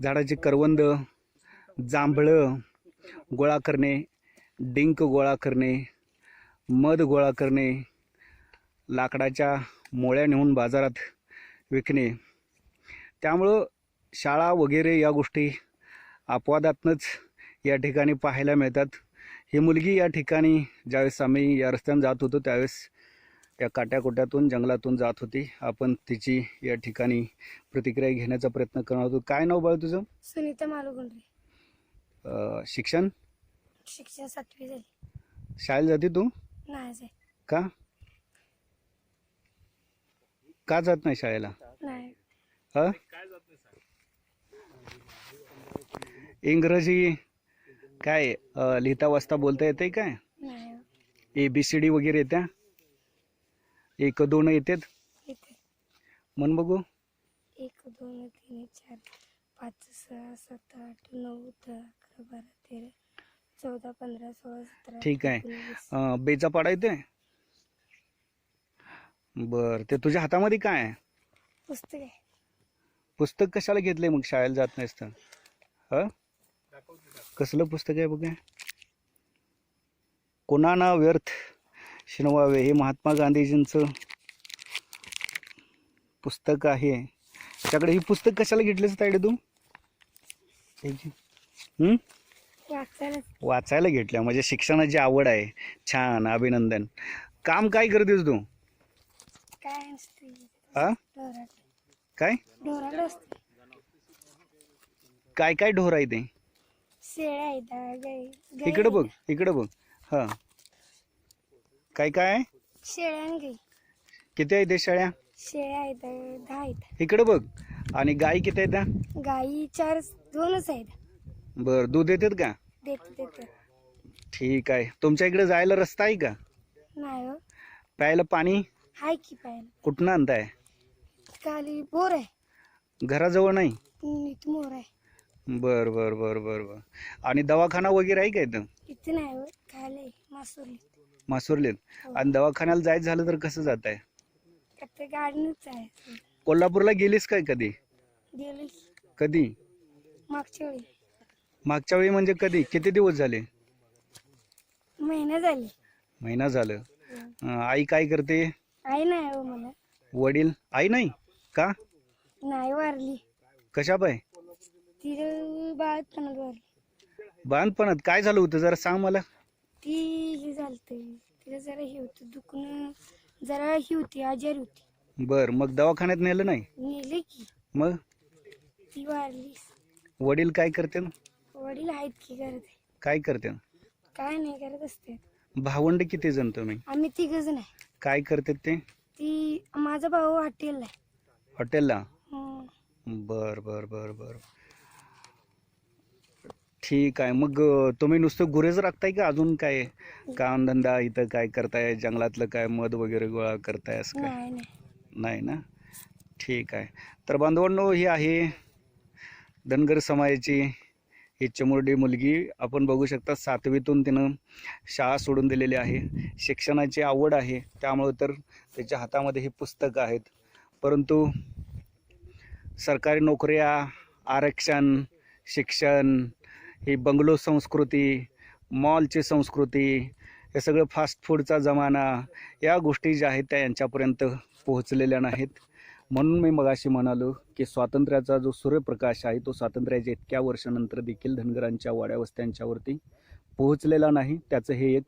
झाडाची करवंद जांभळं गोळा करणे डिंक गोळा करणे मध गोळा करणे लाकडाच्या मोळ्या नेऊन बाजारात विकणे. त्यामुळं शाळा वगैरे या गोष्टी अपवादातनंच या ठिकाणी पाहायला मिळतात. ही मुलगी या ठिकाणी ज्यावेळेस आम्ही या रस्त्याने जात होतो त्यावेळेस या काट्याकोट्यातून जंगलातून जात होती. आपण तिची या ठिकाणी प्रतिक्रिया घेण्याचा प्रयत्न करणार होतो काय नाव बाळ तुझं? सुनीता मालुगुंडरे. अं, शिक्षण? शिक्षण सातवी झाली. शाळेत जाते तू? नाही जाय का? का जात नाही शाळेला? नाही. हा? इंग्रजी काय अं, लिहिता वाचता बोलता येते काय? नाही. ए बी सी डी वगैरे येत्या? एक दोन येतात? इथे म्हण बघू. एक दोन तीन चार पाच सहा सात आठ नऊ दहा अकरा बारा तेरा चौदा पंधरा सोळा सतरा ठीक आहे. अठरा, एकोणवीस. अं, बेचा पाडा येते बर ते तुझ्या हातामध्ये काय? आहे पुस्तक आहे. पुस्तक कशाला घेतले मग शाळेला जात नाहीस तर? ह? कसलं पुस्तक आहे बघा कोणाना व्यर्थ? शिनवावे हे महात्मा गांधीजींचं पुस्तक आहे. त्याकडे ही पुस्तक कशाला घेतलीस तायडे तू? वाचायला. वाचायला घेतल्या. म्हणजे शिक्षणाची आवड आहे. छान अभिनंदन. काम काय करतेस तू? काय हा काय? काय काय ढोर आहे ते? इकडं बघ. इकडं बघ. हा. काय काय आहे? शेळ्या आणि गाई किती आहे ते शेळ्या? शेळ्या आहेत दहा आहेत. इकडं बघ. आणि गाई किती आहेत त्या? गाई चार दोनच आहेत. बर दूध देतात का? देते देते. ठीक आहे. तुमच्या इकडे जायला रस्ता आहे का? नाही हो. प्यायला पाणी? हाय की पाहिलं कुठनं आणताय? खाली बोर आहे. घराजवळ नाही? इथं मोर आहे. बर बर बर बर बर. आणि दवाखाना वगैरे आहे का इथं? इथं नाही हो खाली मासुरली मासुर्लीत हो. आणि दवाखान्याला जायचं झालं तर कसं जात आहे आता गाडीनच आहे. कोल्हापूरला गेलीस काय कधी? गेली कधी? मागच्या वेळी. मागच्या वेळी म्हणजे कधी? किती दिवस झाले? महिना झाली. महिना झालं. अं, आई काय करते? आई नाही हो मला. वडील? आई नाही? का? नाही वारली. कशा पाय वारली. बांधपणात काय झालं होतं? जरा सांग मला. झालत तिला जरा हे होतं दुखणं जरा ही होती आजारी होती. बर मग दवाखान्यात नेलं नाही? नेले की. मग? ती वारली वडील काय करते वडील आहेत की करत काय करते काय नाही करत असते भावंड किती जण तुम्ही? आम्ही तिघच नाही काय करते ते? ती माझा भाऊ हॉटेलला आहे. हॉटेलला. बर बर बर बर. ठीक आहे मग तुम्ही नुसतं गुरेच राखताय का अजून काय? काम धंदा इथं काय करताय? जंगलातलं काय मध वगैरे गोळा करताय असं काय? नाही नाही. नाही ना? ठीक आहे. तर बांधवांनो ही आहे धनगर समाजाची ही चिमुरडी मुलगी. आपण बघू शकता सातवीतून तिनं शाळा सोडून दिलेली आहे. शिक्षणाची आवड आहे. त्यामुळं तर त्याच्या हातामध्ये ही पुस्तकं आहेत. परंतु सरकारी नोकऱ्या आरक्षण शिक्षण ही बंगलो संस्कृती मॉलची संस्कृती हे सगळं फास्ट फूडचा जमाना या गोष्टी ज्या आहेत त्या यांच्यापर्यंत पोहोचलेल्या नाहीत. म्हणून मी मगाशी म्हणालो की स्वातंत्र्याचा जो सूर्यप्रकाश आहे तो स्वातंत्र्याच्या इतक्या वर्षानंतर देखील धनगरांच्या वाड्यावस्त्यांच्यावरती पोहोचलेला नाही. त्याचं हे एक